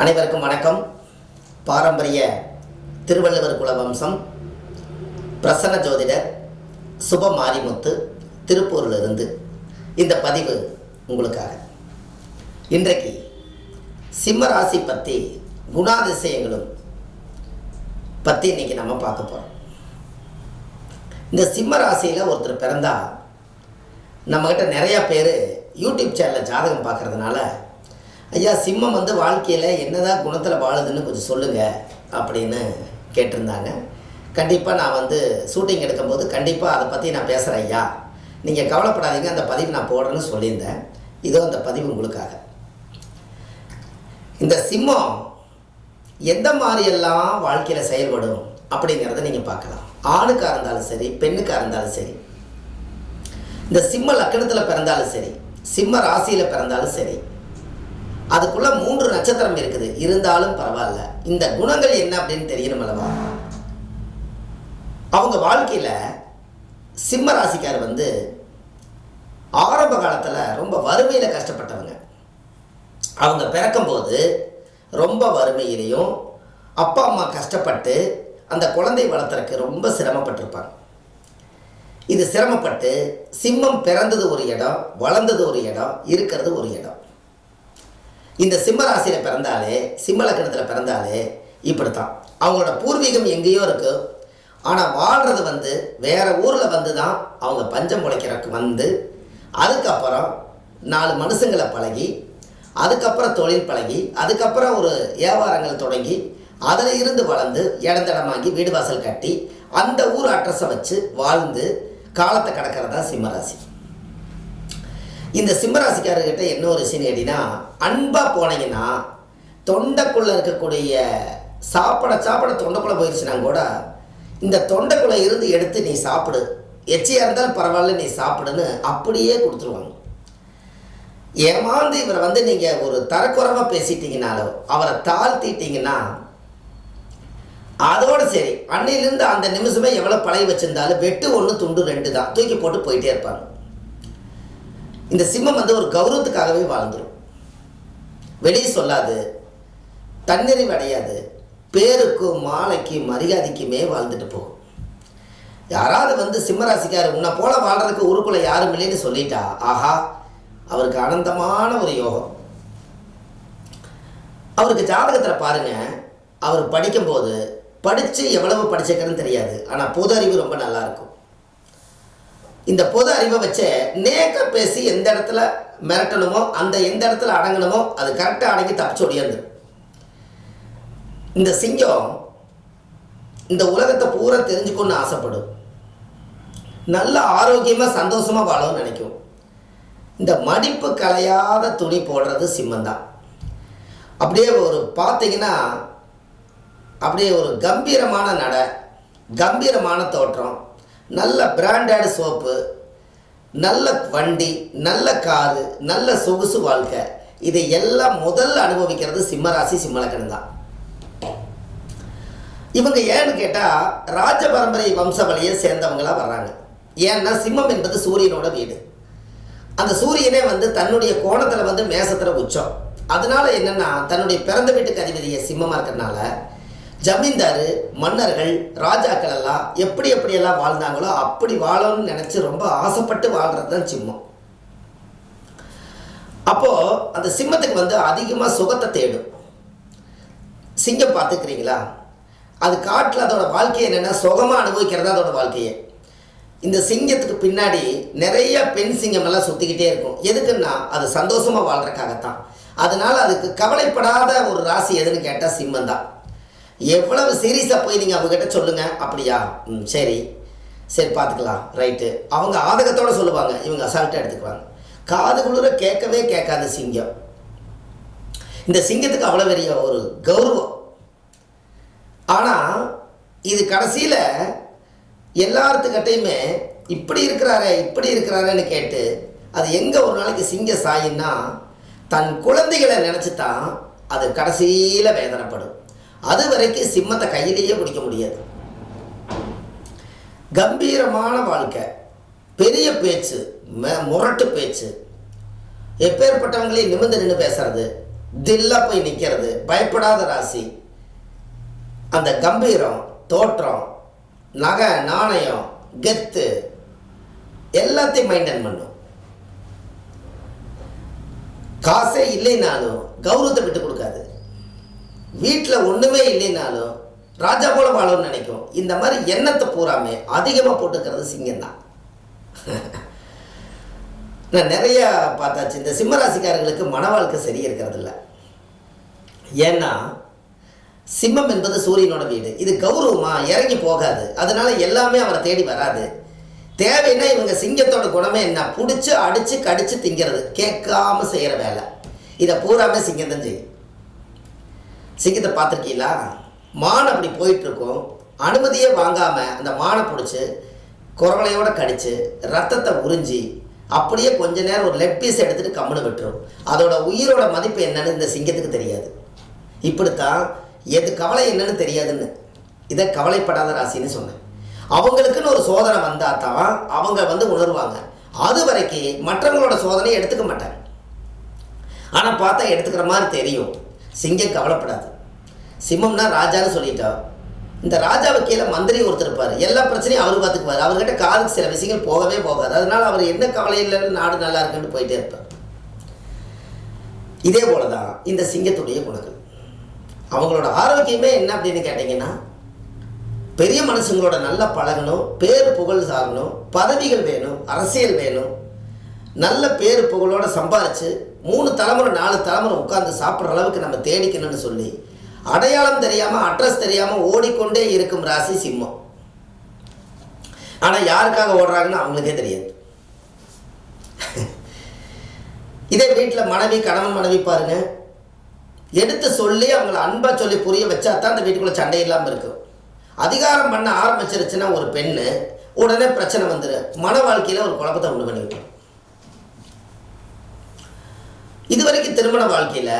அனைவருக்கும் வணக்கம். பாரம்பரிய திருவள்ளுவர் குல வம்சம் பிரசன்ன ஜோதிடர் சுப மாரிமுத்து திருப்பூரிலிருந்து இந்த பதிவு உங்களுக்காக. இன்றைக்கு சிம்ம ராசி பற்றி குணாதிசயங்களும் பற்றி இன்னைக்கு நம்ம பார்க்க போகிறோம் இந்த சிம்ம ராசியில் ஒருத்தர் பிறந்தால் நம்மக்கிட்ட நிறையா பேர் யூடியூப் சேனலில் ஜாதகம் பார்க்குறதுனால ஐயா சிம்மம் வந்து வாழ்க்கையில் என்னதான் குணத்தில் வாழுதுன்னு கொஞ்சம் சொல்லுங்கள் அப்படின்னு கேட்டிருந்தாங்க. கண்டிப்பாக நான் வந்து ஷூட்டிங் எடுக்கும்போது கண்டிப்பாக அதை பற்றி நான் பேசுகிறேன் ஐயா. நீங்கள் கவலைப்படாதீங்க அந்த பதிவு நான் போடுறேன்னு சொல்லியிருந்தேன். இதோ அந்த பதிவு உங்களுக்காக. இந்த சிம்மம் எந்த மாதிரியெல்லாம் வாழ்க்கையில் செயல்படும் அப்படிங்கிறத நீங்கள் பார்க்கலாம். ஆணுக்காக இருந்தாலும் சரி பெண்ணுக்காக இருந்தாலும் சரி இந்த சிம்ம லக்கணத்தில் பிறந்தாலும் சரி சிம்ம ராசியில் பிறந்தாலும் சரி அதுக்குள்ள மூன்று நட்சத்திரம் இருக்குது. இருந்தாலும் பரவாயில்ல. இந்த குணங்கள் என்ன அப்படின்னு தெரியணும் அல்லவா? அவங்க வாழ்க்கையில் சிம்ம ராசிக்கார் வந்து ஆரம்ப காலத்தில் ரொம்ப வறுமையில் கஷ்டப்பட்டவங்க. அவங்க பிறக்கும்போது ரொம்ப வறுமையிலையும் அப்பா அம்மா கஷ்டப்பட்டு அந்த குழந்தை வளர்த்துறதுக்கு ரொம்ப சிரமப்பட்டிருப்பாங்க. இது சிரமப்பட்டு சிம்மம் பிறந்தது ஒரு இடம் வளர்ந்தது ஒரு இடம் இருக்கிறது ஒரு இடம். இந்த சிம்ம ராசியில் பிறந்தாலே சிம்மலக்கணத்தில் பிறந்தாலே இப்படித்தான். அவங்களோட பூர்வீகம் எங்கேயோ இருக்கு. ஆனால் வாழ்கிறது வந்து வேறு ஊரில் வந்து தான் அவங்க பஞ்சம் முளைக்கிறக்கு வந்து அதுக்கப்புறம் நாலு மனுஷங்களை பழகி அதுக்கப்புறம் தொழில் பழகி அதுக்கப்புறம் ஒரு வியாபாரங்கள் தொடங்கி அதில் இருந்து வளர்ந்து இடந்தடமாகி வீடு வாசல் கட்டி அந்த ஊர் அட்ரஸை வச்சு வாழ்ந்து காலத்தை கடக்கிறதா சிம்மராசி இந்த சிம்மராசிக்காரர்கிட்ட என்ன ஒரு விஷயம் கேட்டிங்கன்னா அன்பாக போனீங்கன்னா தொண்டைக்குள்ளே இருக்கக்கூடிய சாப்பிட சாப்பிட தொண்டைக்குள்ளே போயிடுச்சுன்னா கூட இந்த தொண்டைக்குள்ளே இருந்து எடுத்து நீ சாப்பிடு. எச்சியாக இருந்தாலும் பரவாயில்ல நீ சாப்பிடுன்னு அப்படியே கொடுத்துருவாங்க. ஏமாந்து இவரை வந்து நீங்கள் ஒரு தரக்குறைவாக பேசிட்டீங்கனாலோ அவரை தாழ்த்திட்டீங்கன்னா அதோட சரி அன்னையிலேருந்து அந்த நிமிஷமே எவ்வளோ பழைய வச்சுருந்தாலும் வெட்டு ஒன்று துண்டு ரெண்டு தான். தூக்கி போட்டு போயிட்டே இருப்பாங்க. இந்த சிம்மம் வந்து ஒரு கௌரவத்துக்காகவே வாழ்ந்துடும் வெளியே சொல்லாது தன்னிறைவு அடையாது பேருக்கும் மாலைக்கும் மரியாதைக்குமே வாழ்ந்துட்டு போகும். யாராவது வந்து சிம்மராசிக்கார் உன்னை போல வாழ்றதுக்கு ஊருக்குள்ள யாரும் இல்லைன்னு சொல்லிட்டா ஆஹா அவருக்கு ஆனந்தமான ஒரு யோகம். அவருக்கு ஜாதகத்தில் பாருங்க அவர் படிக்கும்போது படித்து எவ்வளவு படிச்சிருக்கிறன்னு தெரியாது ஆனால் பொது அறிவு ரொம்ப நல்லாயிருக்கும் இந்த பொது அறிவை வச்சு நேக்க பேசி எந்த இடத்துல மிரட்டணுமோ அந்த எந்த இடத்துல அடங்கணுமோ அது கரெக்டாக அடங்கி தப்பிச்சு ஒடியாது இந்த சிங்கம் இந்த உலகத்தை பூரா தெரிஞ்சுக்கணும்னு ஆசைப்படும். நல்ல ஆரோக்கியமாக சந்தோஷமாக வாழணும்னு நினைக்கும். இந்த மடிப்பு கலையாத துணி போடுறது சிம்மந்தான் அப்படியே ஒரு பார்த்தீங்கன்னா அப்படியே ஒரு கம்பீரமான நடை கம்பீரமான தோற்றம். நல்ல பிராண்டட் சோப்பு நல்ல வண்டி நல்ல காரு நல்ல சொகுசு வாழ்க்கை. இதை எல்லாம் முதல்ல அனுபவிக்கிறது சிம்மராசி சிம்மலக்கணம் தான். இவங்க ஏன்னு கேட்டால் ராஜ பரம்பரை வம்ச வழியை வர்றாங்க. ஏன்னா சிம்மம் என்பது சூரியனோட வீடு. அந்த சூரியனே வந்து தன்னுடைய கோணத்தில் வந்து மேசத்தில் உச்சம். அதனால என்னென்னா தன்னுடைய பிறந்த வீட்டுக்கு அதிபதியை சிம்மமாக இருக்கிறதுனால ஜமீன்தார் மன்னர்கள் ராஜாக்கள் எல்லாம் எப்படி எப்படியெல்லாம் வாழ்ந்தாங்களோ அப்படி வாழணும்னு நினச்சி ரொம்ப ஆசைப்பட்டு வாழ்கிறது தான் சிம்மம். அப்போது அந்த சிம்மத்துக்கு வந்து அதிகமாக சுகத்தை தேடும். சிங்கம் பார்த்துக்கிறீங்களா? அது காட்டில் அதோட வாழ்க்கை என்னென்னா சுகமாக அனுபவிக்கிறதா அதோட வாழ்க்கையை. இந்த சிங்கத்துக்கு பின்னாடி நிறைய பெண் சிங்கம் எல்லாம் சுற்றிக்கிட்டே இருக்கும். எதுக்குன்னா அது சந்தோஷமாக வாழ்கிறக்காகத்தான் அதனால் அதுக்கு கவலைப்படாத ஒரு ராசி எதுன்னு கேட்டால் சிம்மம் தான் எவ்வளவு சீரியஸாக போய் நீங்கள் அவங்ககிட்ட சொல்லுங்கள் அப்படியா? ம் சரி. சரி பார்த்துக்கலாம். ரைட்டு அவங்க ஆதகத்தோடு சொல்லுவாங்க. இவங்க அசால்ட்டாக எடுத்துக்குவாங்க. காது குளிர கேட்கவே கேட்காத சிங்கம். இந்த சிங்கத்துக்கு அவ்வளோ பெரிய ஒரு கௌரவம். ஆனால் இது கடைசியில் எல்லாத்துக்கிட்டையுமே இப்படி இருக்கிறாரே இப்படி இருக்கிறாரேன்னு கேட்டு அது எங்கே ஒரு நாளைக்கு சிங்க சாயின்னா தன் குழந்தைகளை நினச்சி தான் அது கடைசியில் வேதனைப்படும். அது வரைக்கும் சிம்மத்தை கையிலேயே பிடிக்க முடியாது. கம்பீரமான வாழ்க்கை பெரிய பேச்சு முரட்டு பேச்சு. எப்பேற்பட்டவங்களையும் நிமிர்ந்து நின்று பேசுறது தில்லா போய் நிற்கிறது பயப்படாத ராசி. அந்த கம்பீரம் தோற்றம் நகை நாணயம் கெத்து எல்லாத்தையும் மெயின்டைன் பண்ணும். காசே இல்லைனாலும் கௌரவத்தை விட்டு கொடுக்காது. வீட்டில் ஒன்றுமே இல்லைனாலும் ராஜா போல வாழும்னு நினைக்கும். இந்த மாதிரி எண்ணத்தை பூராமே அதிகமாக போட்டுக்கிறது சிங்கம் தான் நான் நிறைய பார்த்தாச்சு. இந்த சிம்மராசிக்காரர்களுக்கு மன வாழ்க்கை சரி இருக்கிறது இல்லை ஏன்னா சிம்மம் என்பது சூரியனோட வீடு. இது கௌரவமா இறங்கி போகாது. அதனால எல்லாமே அவரை தேடி வராது. தேவைன்னா இவங்க சிங்கத்தோட குணமே என்ன? பிடிச்சி அடித்து கடித்து திங்கிறது. கேட்காம செய்கிற வேலை. இதை பூராமே சிங்கம் தான் செய்யும். சிங்கத்தை பார்த்துருக்கீங்களா? மான் அப்படி போயிட்டுருக்கும். அனுமதியே வாங்காமல் அந்த மானை பிடிச்சி குரவலையோட கடித்து ரத்தத்தை உறிஞ்சி அப்படியே கொஞ்ச நேரம் ஒரு லெக் பீஸ் எடுத்துகிட்டு கம்முன்னு விட்டுரும். அதோட உயிரோட மதிப்பு என்னன்னு இந்த சிங்கத்துக்கு தெரியாது. இப்படித்தான் எது கவலை என்னன்னு தெரியாதுன்னு இதை கவலைப்படாத ராசின்னு சொன்னேன். அவங்களுக்குன்னு ஒரு சோதனை வந்தால் தான் அவங்க வந்து உணர்வாங்க. அது வரைக்கும் மற்றவங்களோட சோதனையை எடுத்துக்க மாட்டாங்க. ஆனால் பார்த்தா எடுத்துக்கிற மாதிரி தெரியும். சிங்கம் கவலைப்படாது. சிம்மம்னா ராஜான்னு சொல்லிட்டா. இந்த ராஜாவை கீழே மந்திரி ஒருத்தர் இருப்பார். எல்லா பிரச்சனையும் அவர் பார்த்துக்குவார் அவர்கிட்ட காதுக்கு சில விஷயங்கள் போகவே போகாது. அதனால் அவர் என்ன கவலை இல்லைன்னு நாடு நல்லா இருக்குன்னு போயிட்டே இருப்பார். இதே போல தான் இந்த சிங்கத்துடைய குணங்கள். அவங்களோட ஆரோக்கியமே என்ன அப்படின்னு கேட்டிங்கன்னா பெரிய மனுஷங்களோட நல்லா பழகணும் பேர் புகழ் சாகணும் பதவிகள் வேணும் அரசியல் வேணும் நல்ல பேர் புகழோடு சம்பாரிச்சு மூணு தலைமுறை நாலு தலைமுறை உட்காந்து சாப்பிட்ற அளவுக்கு நம்ம தேடிக்கணும்னு சொல்லி அடையாளம் தெரியாமல் அட்ரஸ் தெரியாமல் ஓடிக்கொண்டே இருக்கும் ராசி சிம்மம். ஆனால் யாருக்காக ஓடுறாங்கன்னு அவங்களுக்கே தெரியாது. இதே வீட்டில் மனைவி கணவன் மனைவி பாருங்க. எடுத்து சொல்லி அவங்கள அன்பாக சொல்லி புரிய வச்சா தான் அந்த வீட்டுக்குள்ளே சண்டை இல்லாமல் இருக்கும். அதிகாரம் பண்ண ஆரம்பிச்சிருச்சுன்னா ஒரு பெண்ணு உடனே பிரச்சனை வந்துடும் மன வாழ்க்கையில் ஒரு குழப்பத்தை உண்டு பண்ணிவிட்டோம் விட்டுரும் இது வரைக்கும் திருமண வாழ்க்கையில்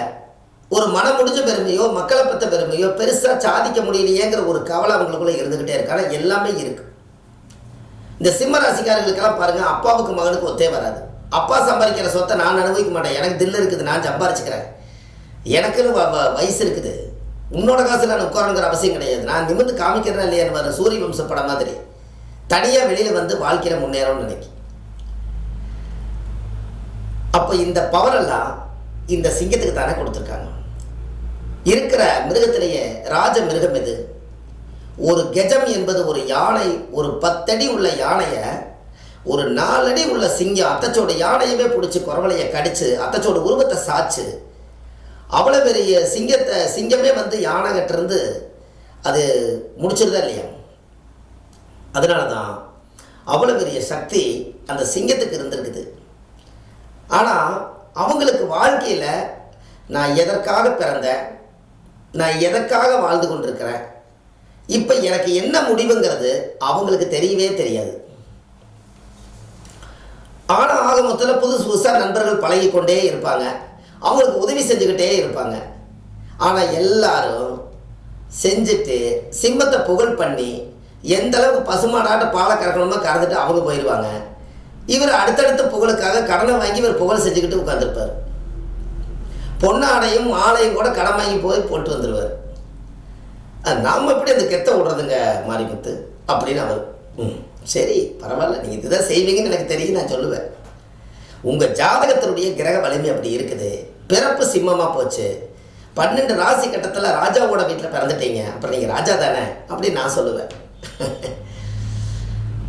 ஒரு மனம் முடிஞ்ச பெருமையோ மக்களை பற்ற பெருமையோ பெருசாக சாதிக்க முடியலையேங்கிற ஒரு கவலை அவங்களுக்குள்ள இருந்துக்கிட்டே இருக்கு. எல்லாமே இருக்கு. இந்த சிம்ம ராசிக்காரர்களுக்கெல்லாம் பாருங்கள் அப்பாவுக்கு மகனுக்கு ஒத்தே வராது. அப்பா சம்பாதிக்கிற சொத்தை நான் அனுபவிக்க மாட்டேன். எனக்கு தில்லு இருக்குது நான் சம்பாரிச்சுக்கிறேன். எனக்குன்னு வ- வயசு இருக்குது. உன்னோட காசு நான் உட்காரங்கிற அவசியம் கிடையாது. நான் நிமிர்ந்து காமிக்கிறேன் இல்லையான்னு வர சூரிய வம்ச படம் மாதிரி. தனியாக வெளியில் வந்து வாழ்க்கையில் முன்னேறோம்னு நினைக்கி. அப்போ இந்த பவர் எல்லாம் இந்த சிங்கத்துக்கு தானே கொடுத்துருக்காங்க. இருக்கிற மிருகத்திலேயே ராஜ மிருகம் எது? ஒரு கெஜம் என்பது ஒரு யானை ஒரு பத்தடி உள்ள யானையை ஒரு நாலடி உள்ள சிங்கம் அத்தச்சோட யானையவே பிடிச்சி குரவலையை கடிச்சு அத்தச்சோட உருவத்தை சாச்சு அவ்வளோ பெரிய சிங்கத்தை சிங்கமே வந்து யானைகிட்டேருந்து அது முடிச்சிருதா இல்லையா? அதனால தான் அவ்வளோ பெரிய சக்தி அந்த சிங்கத்துக்கு இருந்திருக்குது. ஆனால் அவங்களுக்கு வாழ்க்கையில் நான் எதற்காக பிறந்தேன்? நான் எதற்காக வாழ்ந்து கொண்டிருக்கிறேன்? இப்போ எனக்கு என்ன முடிவுங்கிறது அவங்களுக்கு தெரியவே தெரியாது. ஆனால் ஆக மொத்தத்தில் புதுசு புதுசாக நண்பர்கள் பழகி கொண்டே இருப்பாங்க. அவங்களுக்கு உதவி செஞ்சுக்கிட்டே இருப்பாங்க. ஆனால் எல்லாரும் செஞ்சுட்டு சிம்மத்தை புகழ் பண்ணி எந்த அளவுக்கு பசுமாடாட்ட பாலை கறக்கணுமோ கறந்துட்டு அவங்க போயிடுவாங்க இவர் அடுத்தடுத்த புகழுக்காக கடனை வாங்கி இவர் புகழ் செஞ்சுக்கிட்டு உட்காந்துருப்பார் பொன்னாடையும் மாலையும் கூட கடன் வாங்கி போய் போட்டு வந்துடுவார் நாம் எப்படி அந்த கெத்த விடுறதுங்க மாரிமுத்து? அப்படின்னு அவர் ம் சரி பரவாயில்ல நீங்கள் இதுதான் செய்வீங்கன்னு எனக்கு தெரியும் நான் சொல்லுவேன். உங்கள் ஜாதகத்தினுடைய கிரக வலிமை அப்படி இருக்குது. பிறப்பு சிம்மமாக போச்சு. பன்னெண்டு ராசி கட்டத்தில் ராஜாவோட வீட்டில் பிறந்துட்டீங்க. அப்புறம் நீங்கள் ராஜா தானே? அப்படின்னு நான் சொல்லுவேன்.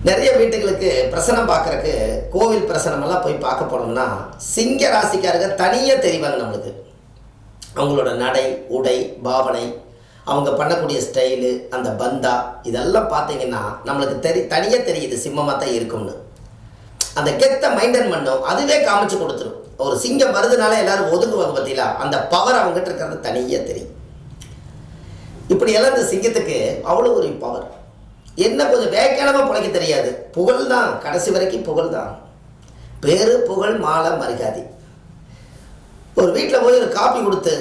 நிறைய வீட்டுகளுக்கு பிரசனம் பார்க்கறக்கு கோவில் பிரசனமெல்லாம் போய் பார்க்க போனோம்னா சிங்க ராசிக்காரங்க தனியாக தெரிவாங்க நம்மளுக்கு. அவங்களோட நடை உடை பாவனை அவங்க பண்ணக்கூடிய ஸ்டைலு அந்த பந்தா இதெல்லாம் பார்த்தீங்கன்னா நம்மளுக்கு தெரி தனியாக தெரியுது சிம்மமாக தான் இருக்கும்னு. அந்த கெத்தை மைண்டன் பண்ணும் அதுவே காமிச்சு கொடுத்துரும். ஒரு சிங்கம் வருதுனால எல்லாரும் ஒதுங்குவாங்க பார்த்தீங்களா? அந்த பவர் அவங்ககிட்ட இருக்கிறது தனியாக தெரியும். இப்படியெல்லாம் இந்த சிங்கத்துக்கு அவ்வளோ ஒரு பவர் என்ன கொஞ்சம் வேக்கானமாக பிழைக்க தெரியாது. புகழ் தான் கடைசி வரைக்கும் புகழ் தான் பேரு புகழ் மாலை மரியாதை. ஒரு வீட்டில் போய் ஒரு காப்பி கொடுத்து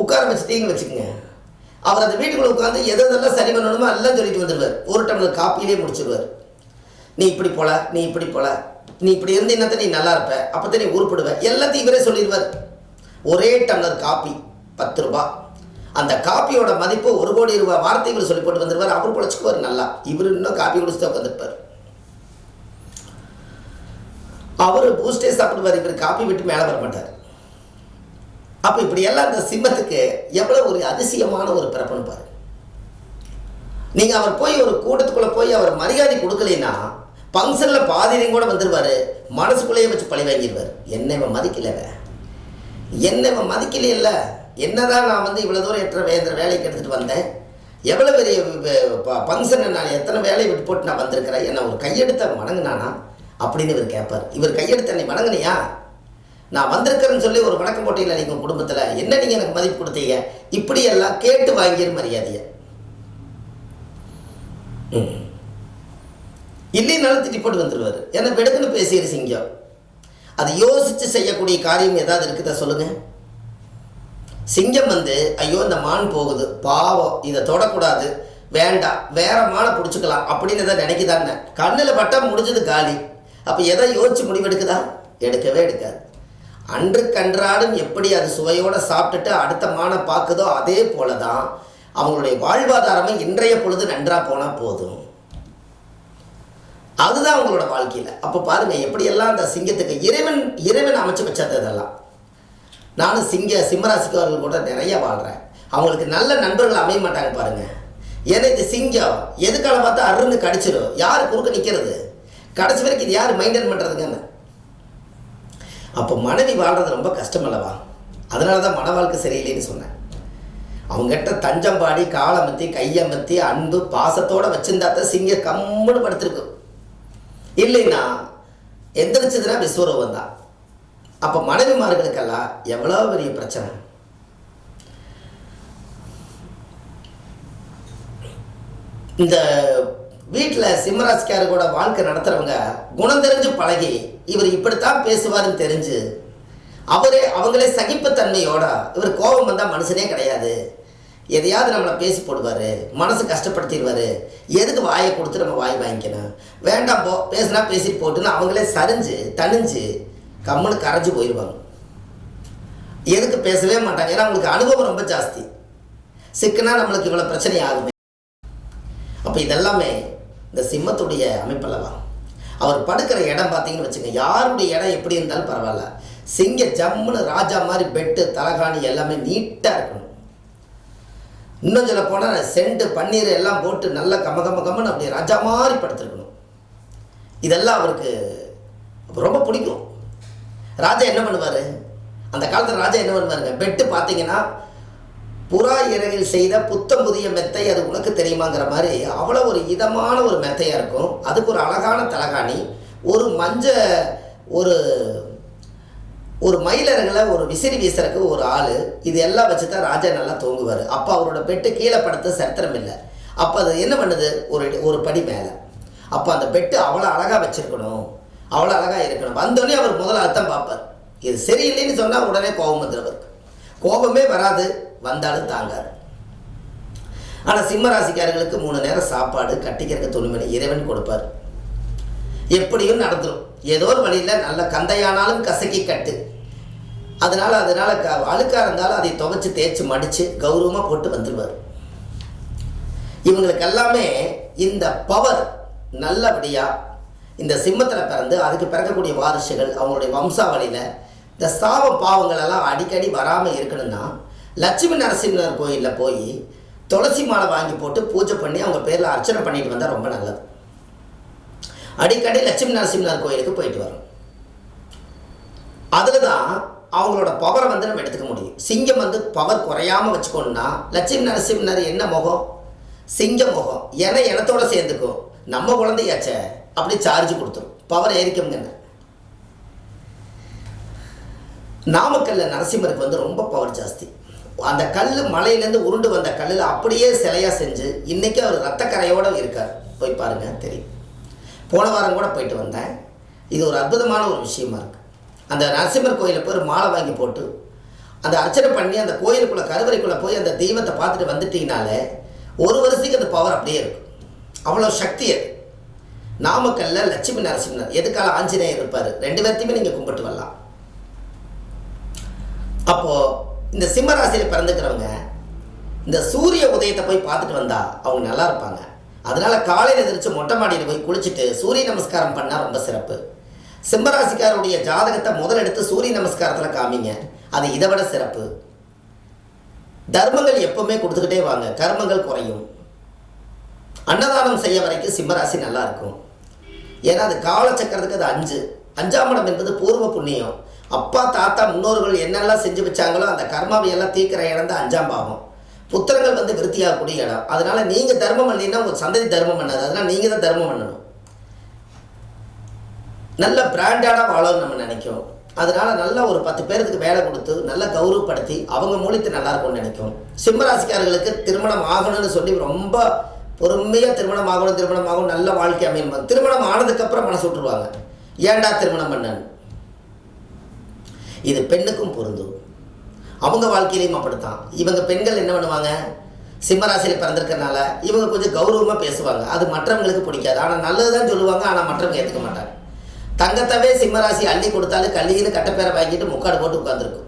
உட்கார வச்சுட்டீங்கன்னு வச்சுக்கோங்க. அவர் அந்த வீட்டுக்குள்ள உட்காந்து எதை எதெல்லாம் சரி பண்ணணுமோ எல்லாம் சொல்லிட்டு வந்துடுவார். ஒரு டம்ளர் காப்பியிலே முடிச்சிடுவார் நீ இப்படி போல நீ இப்படி போல. நீ இப்படி இருந்து என்னத்த நீ நல்லா இருப்ப? அப்போ நீ உருப்பிடுவேன் எல்லாத்தையும் இவரே சொல்லிடுவார். ஒரே டம்ளர் காப்பி பத்து ரூபாய் அந்த காப்பியோட மதிப்பு ஒரு கோடி ரூபாய் வார்த்தைகள் சொல்லி போட்டு வந்துருவார் அவர் பிழைச்சிக்குவார் நல்லா. இவர் இன்னும் காப்பி குடிச்சு உட்காந்துருப்பார் அவர் பூஸ்டே சாப்பிடுவார். இவர் காப்பி விட்டு மேலே வர மாட்டார். அப்போ இப்படியெல்லாம் இந்த சிம்மத்துக்கு எவ்வளோ ஒரு அதிசயமான ஒரு பிறப்புன்னு பாரு. நீங்கள் அவர் போய் ஒரு கூட்டத்துக்குள்ளே போய் அவர் மரியாதை கொடுக்கலைன்னா ஃபங்க்ஷனில் பாதிரியும் கூட வந்துடுவார் மனசுக்குள்ளேயே வச்சு பழி வாங்கிடுவார் என்னை இவன் மதிக்கலைங்க என்ன இவன் மதிக்கலையில்ல. என்னதான் நான் வந்து இவ்வளோ தூரம் எத்தனை வேந்திர வேலைக்கு எடுத்துகிட்டு வந்தேன்? எவ்வளோ பெரிய ஃபங்க்ஷனை நான் எத்தனை வேலையை விட்டு போட்டு நான் வந்திருக்கிறேன்? என்னை ஒரு கையெடுத்த வணங்கினானா? அப்படின்னு இவர் கேட்பார். இவர் கையெடுத்த என்னை வணங்குனியா? நான் வந்திருக்கிறேன்னு சொல்லி ஒரு வணக்கம் போட்டியில் நீங்கள் குடும்பத்தில் என்ன நீங்கள் எனக்கு மதிப்பு கொடுத்தீங்க? இப்படியெல்லாம் கேட்டு வாங்கிய மரியாதையை. இல்லைனாலும் திட்டி போட்டு வந்துடுவார் ஏன்னா வெடுக்குன்னு பேசிடு சிங்கம். அது யோசித்து செய்யக்கூடிய காரியம் ஏதாவது இருக்குதா சொல்லுங்கள் சிங்கம் வந்து ஐயோ இந்த மான் போகுது. பாவம். இதை தொடக்கூடாது. வேண்டாம். வேற மானை பிடிச்சிக்கலாம் அப்படின்னு எதை நினைக்குதான்னு. கண்ணில் பட்டா முடிஞ்சது காலி. அப்போ எதை யோசிச்சு முடிவெடுக்குதா? எடுக்கவே எடுக்காது. அன்றுக்கன்றாடும் எப்படி அது சுவையோடு சாப்பிட்டுட்டு அடுத்த மானை பார்க்குதோ அதே போல தான் அவங்களுடைய வாழ்வாதாரமும் இன்றைய பொழுது நன்றாக போனால் போதும். அதுதான் அவங்களோட வாழ்க்கையில். அப்போ பாருங்கள் எப்படியெல்லாம் அந்த சிங்கத்துக்கு இறைவன் இறைவன் அமைச்சு வச்சது இதெல்லாம் நானும் சிங்க சிம்மராசிக்காரர்கள் கூட நிறைய வாழ்கிறேன் அவங்களுக்கு நல்ல நண்பர்கள் அமைய மாட்டாங்க பாருங்க. ஏன்னா இது சிங்கம். எதுக்கால பார்த்தா அருன்னு கடிச்சிடும் யார் குறுக்க நிற்கிறது கடைசி வரைக்கும் இது யார் மெயின்டைன் பண்ணுறதுங்கன்னு அப்போ மனைவி வாழ்றது ரொம்ப கஷ்டம் அல்லவா? அதனால தான் மன வாழ்க்கை சரியில்லைன்னு சொன்னேன். அவங்ககிட்ட தஞ்சம்பாடி காலமத்தி கையமத்தி அன்பு பாசத்தோடு வச்சிருந்தா தான் சிங்கம் கம்முன்னு படுத்திருக்கும். இல்லைன்னா எந்திரிச்சதுன்னா விஸ்வரூபம் தான் அப்போ மனைவிமார்களுக்கெல்லாம் எவ்வளோ பெரிய பிரச்சனை? இந்த வீட்டில் சிம்மராசிக்காரு கூட வாழ்க்கை நடத்துகிறவங்க குணம் தெரிஞ்சு பழகி இவர் இப்படித்தான் பேசுவாருன்னு தெரிஞ்சு அவரே அவங்களே சகிப்புத்தன்மையோட இவர் கோபம் வந்தால் மனுஷனே கிடையாது. எதையாவது நம்மளை பேசி போடுவார் மனசு கஷ்டப்படுத்திடுவார். எதுக்கு வாயை கொடுத்து நம்ம வாய் வாங்கிக்கணும்? வேண்டாம் போ பேசுனா பேசிட்டு போட்டுன்னு அவங்களே சரிஞ்சு தணிஞ்சு கம்மனு கரைஞ்சு போயிடுவாங்க எதுக்கு பேசவே மாட்டாங்க. ஏன்னா அவங்களுக்கு அனுபவம் ரொம்ப ஜாஸ்தி. சிக்கனா நம்மளுக்கு இவ்வளோ பிரச்சனை ஆகுமே. அப்போ இதெல்லாமே இந்த சிம்மத்துடைய அமைப்பல்லவா? அவர் படுக்கிற இடம் பார்த்தீங்கன்னு வச்சுங்க யாருடைய இடம் எப்படி இருந்தாலும் பரவாயில்ல. சிங்க ஜம்முன்னு ராஜா மாதிரி பெட்டு தலகாணி எல்லாமே நீட்டாக இருக்கணும். இன்னும் சொல்ல போனால் செண்டு பன்னீர் எல்லாம் போட்டு நல்லா கம கம கம்மன்னு அப்படியே ராஜா மாதிரி படுத்திருக்கணும். இதெல்லாம் அவருக்கு ரொம்ப பிடிக்கும். ராஜா என்ன பண்ணுவார்? அந்த காலத்தில் ராஜா என்ன பண்ணுவாருங்க? பெட்டு பார்த்தீங்கன்னா புறா இறகில் செய்த புத்தம் புதிய மெத்தை அது உனக்கு தெரியுமாங்கிற மாதிரி அவ்வளோ ஒரு இதமான ஒரு மெத்தையாக இருக்கும். அதுக்கு ஒரு அழகான தலகாணி ஒரு மஞ்ச ஒரு ஒரு மயிலருகளை ஒரு விசிறி வீசுறதுக்கு ஒரு ஆள். இது எல்லாம் வச்சு தான் ராஜா நல்லா தூங்குவார். அப்போ அவரோட பெட்டு கீழே படுத்த சரித்திரம் இல்லை. அப்போ அது என்ன பண்ணுது? ஒரு ஒரு படி மேலே. அப்போ அந்த பெட்டு அவ்வளோ அழகாக வச்சுருக்கணும். அவ்வளோ அழகாக இருக்கணும். வந்தோடனே அவர் முதல்ல அர்த்தம் பார்ப்பார். இது சரியில்லைன்னு சொன்னால் உடனே கோபம் வந்துடுவார் கோபமே வராது வந்தாலும் தாங்காது. ஆனால் சிம்ம ராசிக்காரர்களுக்கு மூணு நேரம் சாப்பாடு கட்டிக்கிறக்க துணிமணி இறைவன் கொடுப்பார். எப்படியும் நடந்துடும் ஏதோ ஒரு வழியில் நல்ல கந்தையானாலும் கசக்கி கட்டு. அதனால் அதனால் க அழுக்காக இருந்தாலும் அதை துவைச்சி தேய்ச்சி மடித்து கௌரவமாக போட்டு வந்துடுவார் இவங்களுக்கு எல்லாமே இந்த பவர் நல்லபடியாக இந்த சிம்மத்தில் பிறந்து அதுக்கு பிறக்கக்கூடிய வாரிசுகள் அவங்களுடைய வம்சாவளியில் இந்த சாப பாவங்களெல்லாம் அடிக்கடி வராமல் இருக்கணும்னா லட்சுமி நரசிம்மர் கோயிலில் போய் துளசி மாலை வாங்கி போட்டு பூஜை பண்ணி அவங்க பேரில் அர்ச்சனை பண்ணிட்டு வந்தால் ரொம்ப நல்லது. அடிக்கடி லட்சுமி நரசிம்மர் கோயிலுக்கு போயிட்டு வரும். அதில் தான் அவங்களோட பவரை வந்து நம்ம எடுத்துக்க முடியும். சிங்கம் வந்து பவர் குறையாமல் வச்சுக்கணும்னா லட்சுமி நரசிம்மர் என்ன முகம்? சிங்க முகம். என இனத்தோடு சேர்ந்துக்கும். நம்ம குழந்தையாச்சே. அப்படி சார்ஜ் கொடுத்துரும். பவர் ஏறிக்குங்க நாமக்கல்ல நரசிம்மருக்கு வந்து ரொம்ப பவர் ஜாஸ்தி. அந்த கல் மலையிலேருந்து உருண்டு வந்த கல்லில் அப்படியே சிலையாக செஞ்சு இன்றைக்கி அவர் ரத்தக்கரையோடு இருக்கார். போய் பாருங்கள் தெரியும். போன வாரம் கூட போயிட்டு வந்தேன். இது ஒரு அற்புதமான ஒரு விஷயமா இருக்குது அந்த நரசிம்மர் கோயிலில் போய் ஒரு மாலை வாங்கி போட்டு அந்த அர்ச்சனை பண்ணி அந்த கோயிலுக்குள்ளே கருவறைக்குள்ளே போய் அந்த தெய்வத்தை பார்த்துட்டு வந்துட்டீங்கனாலே ஒரு வருஷத்துக்கு அந்த பவர் அப்படியே இருக்கும். அவ்வளோ சக்தி அது. நாமக்கல்ல லட்சுமி நரசிம்மர். எதுக்கால ஆஞ்சநேயர் இருப்பார்? ரெண்டு பேர்த்தையுமே நீங்கள் கும்பிட்டு வரலாம். அப்போது இந்த சிம்ம ராசியில் பிறந்துக்கிறவங்க இந்த சூரிய உதயத்தை போய் பார்த்துட்டு வந்தா அவங்க நல்லா இருப்பாங்க. அதனால காலையில் எதிர்த்து மொட்டை மாடியில் போய் குளிச்சுட்டு சூரிய நமஸ்காரம் பண்ணால் ரொம்ப சிறப்பு. சிம்மராசிக்காரருடைய ஜாதகத்தை முதலெடுத்து சூரிய நமஸ்காரத்தில் காமிங்க. அது இதை விட சிறப்பு. தர்மங்கள் எப்பவுமே கொடுத்துக்கிட்டே வாங்க. கர்மங்கள் குறையும். அன்னதானம் செய்ய வரைக்கும் சிம்மராசி நல்லா இருக்கும். ஏன்னா அது காலச்சக்கரத்துக்கு அது அஞ்சு. அஞ்சாம் இடம் என்பது பூர்வ புண்ணியம். அப்பா தாத்தா முன்னோர்கள் என்னெல்லாம் செஞ்சு வச்சாங்களோ அந்த கர்மாவை எல்லாம் தீர்க்கிற இடம் தான் அஞ்சாம் பாவம். புத்திரங்கள் வந்து விருத்தியாகக்கூடிய இடம். அதனால நீங்க தர்மம் பண்ணீங்கன்னா உங்க சந்ததி தர்மம் பண்ணாது. அதனால நீங்க தான் தர்மம் பண்ணணும். நல்ல பிராண்டடாக வாழணும்னு நம்ம நினைக்கும். அதனால நல்ல ஒரு பத்து பேருக்கு வேலை கொடுத்து நல்லா கௌரவப்படுத்தி அவங்க மூலித்து நல்லா இருக்கும்னு நினைக்கும். சிம்மராசிக்காரர்களுக்கு திருமணம் ஆகணும்னு சொல்லி ரொம்ப பொறுமையாக திருமணம் ஆகணும் திருமணம் ஆகணும் நல்ல வாழ்க்கை அமையும் திருமணம் ஆனதுக்கப்புறம் மனசு விட்டுருவாங்க. ஏன்டா திருமணம் பண்ணேன் இது பெண்ணுக்கும் பொருந்தும். அவங்க வாழ்க்கையிலையும் அப்படித்தான். இவங்க பெண்கள் என்ன பண்ணுவாங்க? சிம்மராசியில் பிறந்திருக்கறனால இவங்க கொஞ்சம் கௌரவமாக பேசுவாங்க. அது மற்றவங்களுக்கு பிடிக்காது. ஆனால் நல்லது தான் சொல்லுவாங்க ஆனால் மற்றவங்க ஏற்றுக்க மாட்டாங்க. தங்கத்தவே சிம்மராசி அள்ளி கொடுத்தாலும் கல்லின்னு கட்டப்பேரை வாங்கிட்டு முக்காடு போட்டு உட்காந்துருக்கும்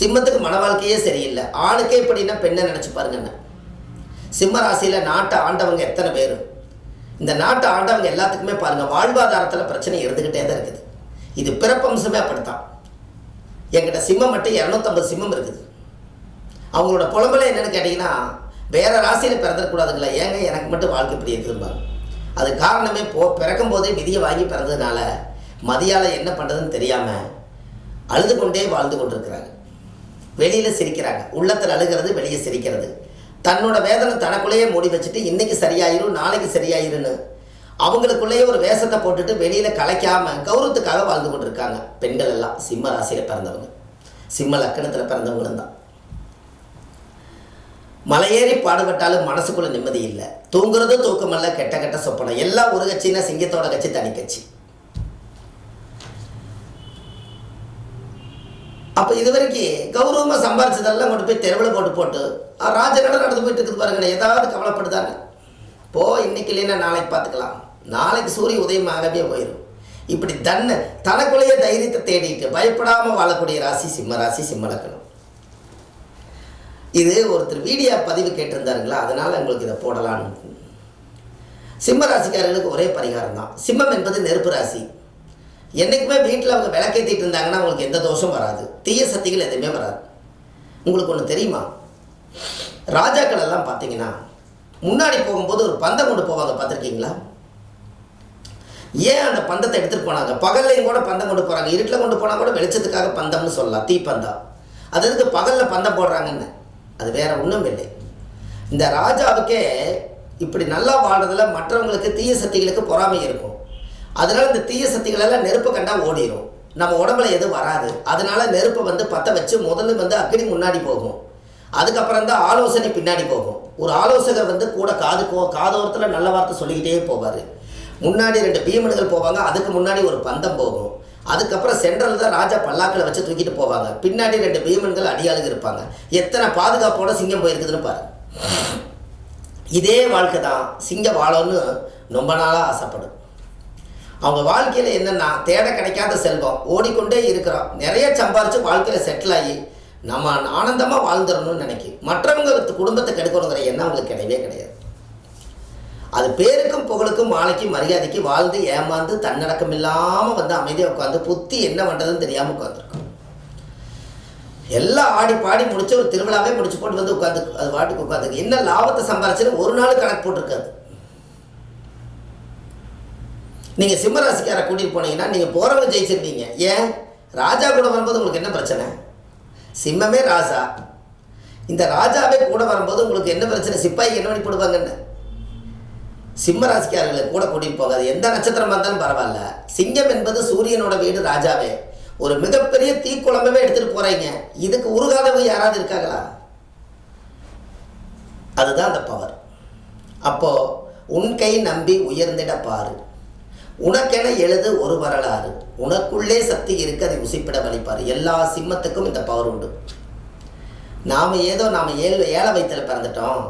சிம்மத்துக்கு மன வாழ்க்கையே சரியில்லை. ஆணுக்கே இப்படின்னா பெண்ணை நினச்சி பாருங்கண்ணே. சிம்ம ராசியில் நாட்டை ஆண்டவங்க எத்தனை பேர்? இந்த நாட்டை ஆண்டவங்க எல்லாத்துக்குமே பாருங்கள் வாழ்வாதாரத்தில் பிரச்சனை இருந்துக்கிட்டே தான் இருக்குது. இது பிறப்பம்சமே அப்படித்தான். எங்கிட்ட சிம்மம் மட்டும் இரநூத்தம்பது சிம்மம் இருக்குது. அவங்களோட புலம்பலை என்னென்னு கேட்டிங்கன்னா வேறு ராசியில் பிறந்துடக்கூடாதுங்களா ஏங்க எனக்கு மட்டும் வாழ்க்கை இப்படி இருக்குதும்பாங்க அது காரணமே போ பிறக்கும் போதே விதியை வாங்கி பிறந்ததுனால மதியால் என்ன பண்ணுறதுன்னு தெரியாமல் அழுது கொண்டே வாழ்ந்து கொண்டிருக்கிறாங்க. வெளியில் சிரிக்கிறாங்க. உள்ளத்தில் அழுகிறது வெளியே சிரிக்கிறது. தன்னோட வேதனை தனக்குள்ளேயே மூடி வச்சுட்டு இன்னைக்கு சரியாயிரும் நாளைக்கு சரியாயிருன்னு. அவங்களுக்குள்ளேயே ஒரு வேஷத்தை போட்டுட்டு வெளியில் கலைக்காம கௌரவத்துக்காக வாழ்ந்து கொண்டிருக்காங்க. பெண்கள் எல்லாம் சிம்ம ராசியில் பிறந்தவங்க. சிம்ம லக்கணத்தில் பிறந்தவங்களும் தான். மலையேறி பாடுபட்டாலும் மனசுக்குள்ள நிம்மதி இல்லை. தூங்குறதும் தூக்கமல்ல கெட்ட கெட்ட சொப்பனம். எல்லாம் ஒரு கட்சின்னா சிங்கத்தோட கட்சி தனி கட்சி. அப்போ இது வரைக்கும் கௌரவமாக சம்பாரிச்சதெல்லாம் கொண்டு போய் தெருவில் போட்டு போட்டு ராஜகடை நடந்து போயிட்டு இருக்குது பாருங்க ஏதாவது கவலைப்படுதாங்க போ இன்னைக்கு இல்லைன்னா நாளைக்கு பார்த்துக்கலாம். நாளைக்கு சூரிய உதயம் ஆகவே போயிடும் இப்படி தன்னை தனக்குள்ளேயே தைரியத்தை தேடிட்டு பயப்படாமல் வாழக்கூடிய ராசி சிம்ம ராசி சிம்ம லக்கணம். இது ஒருத்தர் வீடியோ பதிவு கேட்டிருந்தாருங்களா? அதனால் உங்களுக்கு இதை போடலான்னு. சிம்ம ராசிக்காரர்களுக்கு ஒரே பரிகாரம் தான் சிம்மம் என்பது நெருப்பு ராசி. என்றைக்குமே வீட்டில் அவங்க விளக்கேற்றிட்டு இருந்தாங்கன்னா அவங்களுக்கு எந்த தோஷம் வராது. தீய சக்திகள் எதுவுமே வராது. உங்களுக்கு ஒன்று தெரியுமா? ராஜாக்கள் எல்லாம் பார்த்தீங்கன்னா முன்னாடி போகும்போது ஒரு பந்தம் கொண்டு போவாங்க பார்த்துருக்கீங்களா ஏன் அந்த பந்தத்தை எடுத்துகிட்டு போனாங்க? பகல்லையும் கூட பந்தம் கொண்டு போகிறாங்க இருட்டில் கொண்டு போனால் கூட வெளிச்சத்துக்காக பந்தம்னு சொல்லலாம். தீப்பந்தம் அது எதுக்கு பகலில் பந்தம் போடுறாங்கன்னு? அது வேற ஒன்றும் இல்லை. இந்த ராஜாவுக்கே இப்படி நல்லா வாழ்றதுல மற்றவங்களுக்கு தீய சக்திகளுக்கு பொறாமை இருக்கும். அதனால் இந்த தீய சக்திகள் எல்லாம் நெருப்பு கண்டா ஓடிடும் நம்ம உடம்புல எதுவும் வராது. அதனால நெருப்பை வந்து பற்ற வச்சு முதல்ல வந்து அக்னி முன்னாடி போகும். அதுக்கப்புறம் தான் ஆலோசனை பின்னாடி போகும். ஒரு ஆலோசகர் வந்து கூட காது கோ காதோரத்தில் நல்ல வார்த்தை சொல்லிக்கிட்டே போவார். முன்னாடி ரெண்டு பீமன்கள் போவாங்க அதுக்கு முன்னாடி ஒரு பந்தம் போகும். அதுக்கப்புறம் சென்ட்ரல் தான் ராஜா பல்லாக்களை வச்சு தூக்கிட்டு போவாங்க. பின்னாடி ரெண்டு பீமன்கள் அடியாளுங்க இருப்பாங்க. எத்தனை பாதுகாப்போட சிங்கம் போயிருக்குதுன்னு பாரு. இதே வாழ்க்கை தான் சிங்கம் வாழணும்னு ரொம்ப நாளாக ஆசைப்படும். அவங்க வாழ்க்கையில் என்னென்னா தேட கிடைக்காத செல்வம். ஓடிக்கொண்டே இருக்கிறோம். நிறைய சம்பாரித்து வாழ்க்கையில் செட்டில் ஆகி நம்ம ஆனந்தமாக வாழ்ந்துடணும்னு நினைக்கும் மற்றவங்க குடும்பத்தை கெடுக்கணுங்கிற எண்ணம் அவங்களுக்கு கிடையவே கிடையாது. அது பேருக்கும் புகழுக்கும் மாலைக்கும் மரியாதைக்கு வாழ்ந்து ஏமாந்து தன்னடக்கம் இல்லாமல் வந்து அமைதியாக உட்காந்து புத்தி என்ன பண்ணுறதுன்னு தெரியாமல் உட்காந்துருக்கும் எல்லாம் ஆடி பாடி முடிச்சு ஒரு திருவிழாவே முடிச்சு போட்டு வந்து உட்காந்து அது வாட்டுக்கு உட்காந்துருக்கு என்ன லாபத்தை சம்பாரிச்சுன்னு ஒரு நாள் கணக்கு போட்டிருக்காது. நீங்கள் சிம்மராசிக்காரை கூட்டிகிட்டு போனீங்கன்னா நீங்கள் போகிறவங்க ஜெயிச்சிருந்தீங்க ஏன்? ராஜா கூட வரும்போது உங்களுக்கு என்ன பிரச்சனை? சிம்மமே ராஜா. இந்த ராஜாவே கூட வரும்போது உங்களுக்கு என்ன பிரச்சனை? சிப்பாய்க்கு என்ன பண்ணி போடுவாங்கன்னு? சிம்ம ராசிக்காரர்களை கூட கூட்டிகிட்டு போகாது. எந்த நட்சத்திரமாக இருந்தாலும் பரவாயில்ல. சிங்கம் என்பது சூரியனோட வீடு ராஜாவே. ஒரு மிகப்பெரிய தீக்குழம்பவே எடுத்துகிட்டு போகிறீங்க இதுக்கு உருகாதவங்க யாராவது இருக்காங்களா? அதுதான் அந்த பவர் அப்போது உன் கை நம்பி உயர்ந்திட பாரு. உனக்கென எழுது ஒரு வரலாறு. உனக்குள்ளே சக்தி இருக்கு அதை உசிப்பிட வழிப்பார் எல்லா சிம்மத்துக்கும் இந்த பவர் உண்டு. நாம் ஏதோ நாம் ஏழு ஏழை வயிற்றில் பிறந்துட்டோம்.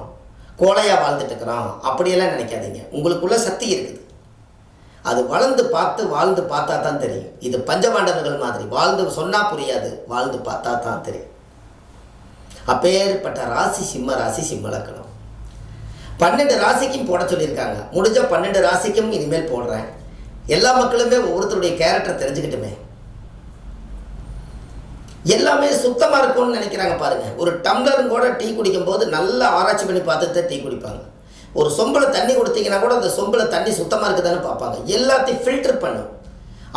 கோழையாக வாழ்ந்துட்டு இருக்கிறோம். அப்படியெல்லாம் நினைக்காதீங்க. உங்களுக்குள்ள சக்தி இருக்குது. அது வளர்ந்து பார்த்து வாழ்ந்து பார்த்தா தான் தெரியும். இது பஞ்சபாண்டவர்கள் மாதிரி. வாழ்ந்து சொன்னால் புரியாது. வாழ்ந்து பார்த்தா தான் தெரியும். அப்பேற்பட்ட ராசி சிம்ம ராசி சிம்ம லக்கணம். பன்னெண்டு ராசிக்கும் போட சொல்லியிருக்காங்க. முடிஞ்ச பன்னெண்டு ராசிக்கும் இனிமேல் போடுறேன். எல்லா மக்களுமே ஒவ்வொருத்தருடைய கேரக்டர் தெரிஞ்சுக்கிட்டுமே. எல்லாமே சுத்தமாக இருக்கும்னு நினைக்கிறாங்க பாருங்க. ஒரு டம்ளரும் கூட டீ குடிக்கும்போது நல்லா ஆராய்ச்சி பண்ணி பார்த்துட்டு தான் டீ குடிப்பாங்க. ஒரு சொம்பில் தண்ணி கொடுத்தீங்கன்னா கூட அந்த சொம்பில் தண்ணி சுத்தமாக இருக்குதான்னு பார்ப்பாங்க. எல்லாத்தையும் ஃபில்டர் பண்ணும்.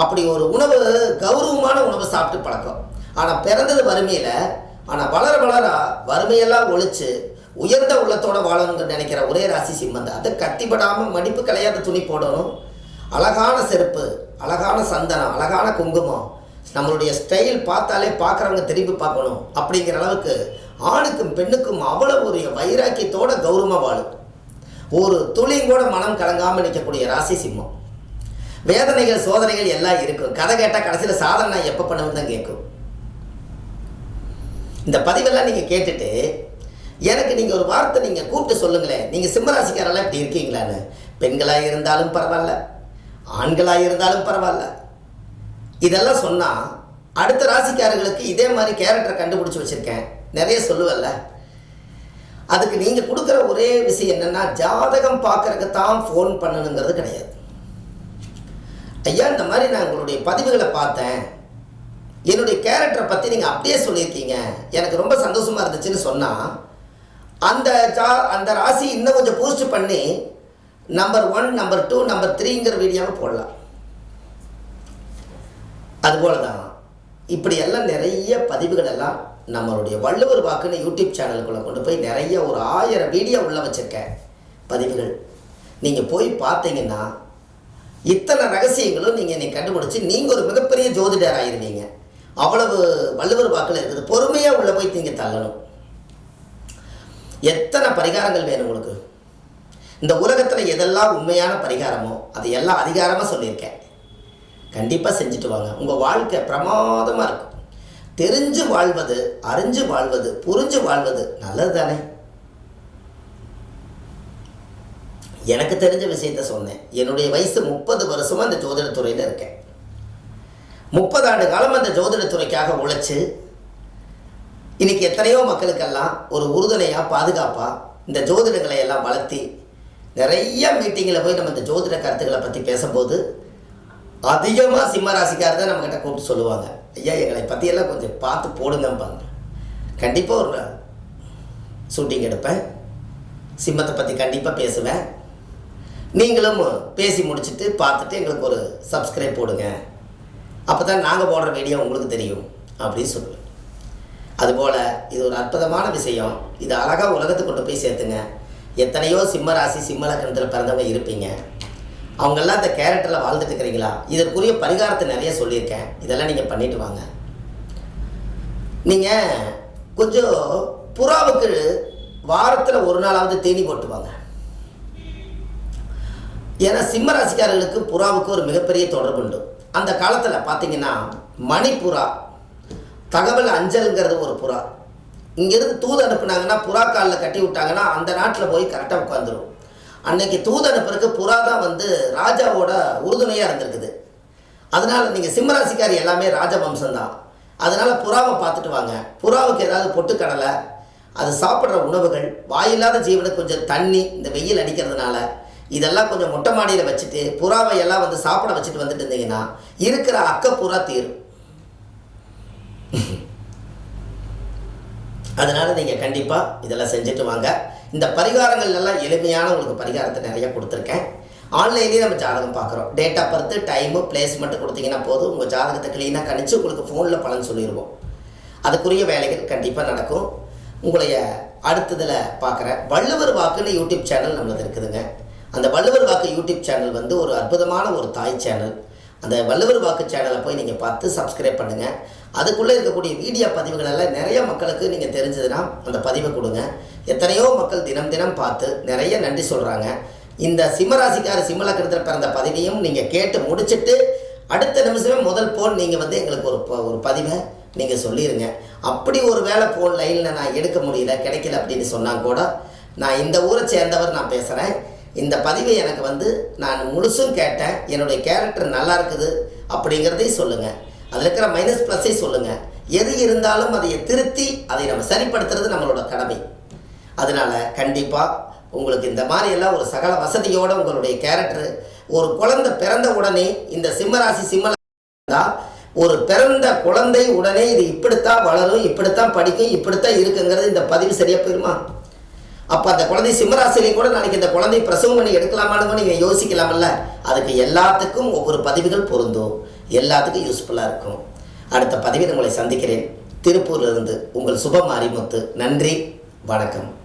அப்படி ஒரு உணவு கௌரவமான உணவை சாப்பிட்டு பழக்கம். ஆனால் பிறந்தது வறுமையில் ஆனால் வளர வளர வறுமையெல்லாம் ஒழிச்சு உயர்ந்த உள்ளத்தோட வாழணும்னு நினைக்கிற ஒரே ராசி சிம்மந்த அதை கத்திப்படாமல் மடிப்பு கலையாத துணி போடணும். அழகான செருப்பு அழகான சந்தனம் அழகான குங்குமம். நம்மளுடைய ஸ்டைல் பார்த்தாலே பார்க்குறவங்க திரும்பி பார்க்கணும். அப்படிங்கிற அளவுக்கு ஆணுக்கும் பெண்ணுக்கும் அவ்வளோ ஒரு வைராக்கியத்தோட கௌரவமாக வாழும் ஒரு துளியும் கூட மனம் கலங்காமல் நிற்கக்கூடிய ராசி சிம்மம். வேதனைகள் சோதனைகள் எல்லாம் இருக்கும். கதை கேட்டால் கடைசியில் சாதனை நான் எப்போ பண்ணுவேன் தான் கேட்கும். இந்த பதிவெல்லாம் நீங்கள் கேட்டுட்டு எனக்கு நீங்கள் ஒரு வார்த்தை நீங்கள் கூப்பிட்டு சொல்லுங்களேன். நீங்கள் சிம்மராசிக்காரெல்லாம் இப்படி இருக்கீங்களான்னு. பெண்களாக இருந்தாலும் பரவாயில்ல. ஆண்களாக இருந்தாலும் பரவாயில்ல. இதெல்லாம் சொன்னால் அடுத்த ராசிக்காரர்களுக்கு இதே மாதிரி கேரக்டரை கண்டுபிடிச்சி வச்சுருக்கேன். நிறைய சொல்லுவல்ல அதுக்கு நீங்கள் கொடுக்குற ஒரே விஷயம் என்னென்னா ஜாதகம் பார்க்கறதுக்கு தான் ஃபோன் பண்ணணுங்கிறது கிடையாது. ஐயா இந்த மாதிரி நான் உங்களுடைய பதிவுகளை பார்த்தேன். என்னுடைய கேரக்டரை பற்றி நீங்கள் அப்படியே சொல்லியிருக்கீங்க. எனக்கு ரொம்ப சந்தோஷமாக இருந்துச்சுன்னு சொன்னால் அந்த ஜா அந்த ராசி இன்னும் கொஞ்சம் பூஸ்ட் பண்ணி number one number two number த்ரீங்கிற வீடியோவை போடலாம். அதுபோல தான் இப்படி எல்லாம் நிறைய பதிவுகள் எல்லாம் நம்மளுடைய வள்ளுவர் வாக்குன்னு யூடியூப் சேனலுக்குள்ளே கொண்டு போய் நிறைய ஒரு ஆயிரம் வீடியோ உள்ள வச்சுருக்கேன் பதிவுகள். நீங்கள் போய் பார்த்தீங்கன்னா இத்தனை ரகசியங்களும் நீங்கள் என்னை கண்டுபிடிச்சி நீங்கள் ஒரு மிகப்பெரிய ஜோதிடர் ஆயிருவீங்க. அவ்வளவு வள்ளுவர் வாக்கில் இருக்குது. பொறுமையாக உள்ளே போய் நீங்கள் தள்ளணும். எத்தனை பரிகாரங்கள் வேணும் உங்களுக்கு? இந்த உலகத்தில் எதெல்லாம் உண்மையான பரிகாரமோ அதை எல்லாம் அதிகாரமாக சொல்லியிருக்கேன். கண்டிப்பாக செஞ்சுட்டு வாங்க. உங்கள் வாழ்க்கை பிரமாதமாக இருக்கும். தெரிஞ்சு வாழ்வது அறிஞ்சு வாழ்வது புரிஞ்சு வாழ்வது நல்லது தானே எனக்கு தெரிஞ்ச விஷயத்த சொன்னேன். என்னுடைய வயசு முப்பது வருஷமாக அந்த ஜோதிடத்துறையில் இருக்கேன். முப்பது ஆண்டு காலம் அந்த ஜோதிடத்துறைக்காக உழைச்சி இன்னைக்கு எத்தனையோ மக்களுக்கெல்லாம் ஒரு உறுதுணையாக பாதுகாப்பாக இந்த ஜோதிடங்களை எல்லாம் வளர்த்தி நிறைய மீட்டிங்கில் போய் நம்ம இந்த ஜோதிட கருத்துக்களை பற்றி பேசும்போது அதிகமாக சிம்மராசிக்கார் தான் நம்மக்கிட்ட கூப்பிட்டு சொல்லுவாங்க. ஐயா எங்களை பற்றியெல்லாம் கொஞ்சம் பார்த்து போடுங்கம்பாங்க. கண்டிப்பாக ஒரு ஷூட்டிங் எடுப்பேன். சிம்மத்தை பற்றி கண்டிப்பாக பேசுவேன். நீங்களும் பேசி முடிச்சுட்டு பார்த்துட்டு எங்களுக்கு ஒரு சப்ஸ்கிரைப் போடுங்க. அப்போ தான் நாங்கள் போடுற வீடியோ உங்களுக்கு தெரியும் அப்படின்னு சொல்லுவேன். அதுபோல் இது ஒரு அற்புதமான விஷயம். இது அழகாக உலகத்துக்கு கொண்டு போய் சேர்த்துங்க. எத்தனையோ சிம்ம ராசி சிம்ம லக்கணத்தில் பிறந்தவங்க இருப்பீங்க. அவங்கெல்லாம் இந்த கேரக்டரில் வாழ்ந்துட்டு இருக்கிறீங்களா? இதற்குரிய பரிகாரத்தை நிறைய சொல்லியிருக்கேன். இதெல்லாம் நீங்கள் பண்ணிட்டு வாங்க. நீங்கள் கொஞ்சம் புறாவுக்கு வாரத்தில் ஒரு நாளாவது தேனி போட்டுவாங்க ஏன்னா சிம்ம ராசிக்காரர்களுக்கு புறாவுக்கு ஒரு மிகப்பெரிய தொடர்பு உண்டு. அந்த காலத்தில் பார்த்தீங்கன்னா மணிப்புறா தகவல் அஞ்சல்ங்கிறது ஒரு புறா. இங்கேருந்து தூது அனுப்புனாங்கன்னா புறா காலில் கட்டி விட்டாங்கன்னா அந்த நாட்டில் போய் கரெக்டாக உட்காந்துரும் அன்னைக்கு தூது அனுப்புறதுக்கு புறா தான் வந்து ராஜாவோட உறுதுணையாக இருந்திருக்குது. அதனால் நீங்கள் சிம்மராசிக்காரி எல்லாமே ராஜவம்சம் தான் அதனால் புறாவை பார்த்துட்டு வாங்க. புறாவுக்கு ஏதாவது பொட்டுக்கடலை அது சாப்பிட்ற உணவுகள் வாயில்லாத ஜீவனுக்கு கொஞ்சம் தண்ணி இந்த வெயில் அடிக்கிறதுனால இதெல்லாம் கொஞ்சம் மொட்டை மாடியில் வச்சுட்டு புறாவை எல்லாம் வந்து சாப்பிட வச்சுட்டு வந்துட்டு இருந்தீங்கன்னா இருக்கிற அக்க புறா தீரும். அதனால் நீங்கள் கண்டிப்பாக இதெல்லாம் செஞ்சுட்டு வாங்க. இந்த பரிகாரங்கள் எல்லாம் எளிமையான உங்களுக்கு பரிகாரத்தை நிறைய கொடுத்துருக்கேன். ஆன்லைன்லேயே நம்ம ஜாதகம் பார்க்குறோம். Date of birth time placement கொடுத்தீங்கன்னா போதும். உங்கள் ஜாதகத்தை க்ளீனாக கணிச்சு உங்களுக்கு ஃபோனில் பலன் சொல்லிடுவோம் அதுக்குரிய வேலைகள் கண்டிப்பாக நடக்கும். உங்களைய அடுத்ததில் பார்க்குறேன். வள்ளுவர் வாக்குன்னு யூடியூப் சேனல் நம்மளது இருக்குதுங்க. அந்த வள்ளுவர் வாக்கு யூடியூப் சேனல் வந்து ஒரு அற்புதமான ஒரு தாய் சேனல் அந்த வள்ளுவர் வாக்கு சேனலை போய் நீங்கள் பார்த்து சப்ஸ்கிரைப் பண்ணுங்கள் அதுக்குள்ளே இருக்கக்கூடிய வீடியோ பதிவுகளெல்லாம் நிறைய மக்களுக்கு நீங்கள் தெரிஞ்சதுன்னா அந்த பதிவை கொடுங்க. எத்தனையோ மக்கள் தினம் தினம் பார்த்து நிறைய நன்றி சொல்கிறாங்க இந்த சிம்மராசிக்கார சிம்மலக்கணத்தில் பிறந்த பதிவையும் நீங்கள் கேட்டு முடிச்சிட்டு அடுத்த நிமிஷமே முதல் போன் நீங்கள் வந்து எங்களுக்கு ஒரு ப- ஒரு பதிவை நீங்கள் சொல்லிடுங்க அப்படி ஒரு வேளை ஃபோன் லைனில் நான் எடுக்க முடியல கிடைக்கல அப்படின்னு சொன்னால் கூட நான் இந்த ஊரை சேர்ந்தவர் நான் பேசுகிறேன் இந்த பதிவை எனக்கு வந்து நான் முழுசும் கேட்டேன். என்னுடைய கேரக்டர் நல்லா இருக்குது அப்படிங்கிறதையும் சொல்லுங்கள் அதில் இருக்கிற மைனஸ் ப்ளஸ்ஸை சொல்லுங்கள் எது இருந்தாலும் அதை திருத்தி அதை நம்ம சரிப்படுத்துறது நம்மளோட கடமை. அதனால் கண்டிப்பாக உங்களுக்கு இந்த மாதிரி எல்லாம் ஒரு சகல வசதியோடு உங்களுடைய கேரக்டர் ஒரு குழந்தை பிறந்த உடனே இந்த சிம்மராசி சிம்மலா இருந்தால் ஒரு பிறந்த குழந்தை உடனே இது இப்படித்தான் வளரும் இப்படித்தான் படிக்கும் இப்படித்தான் இருக்குங்கிறது இந்த பதிவு சரியாக போயிருமா? அப்போ அந்த குழந்தை சிம்மராசிலையும் கூட நாளைக்கு இந்த குழந்தை பிரசவம் பண்ணி எடுக்கலாமான்னு நீங்கள் யோசிக்கலாமல்ல. அதுக்கு எல்லாத்துக்கும் ஒவ்வொரு பதிவுகள் பொருந்தும். எல்லாத்துக்கும் யூஸ்ஃபுல்லாக இருக்கும். அடுத்த பதிவில் உங்களை சந்திக்கிறேன். திருப்பூர்லேருந்து உங்கள் சுப மாரிமுத்து நன்றி. வணக்கம்.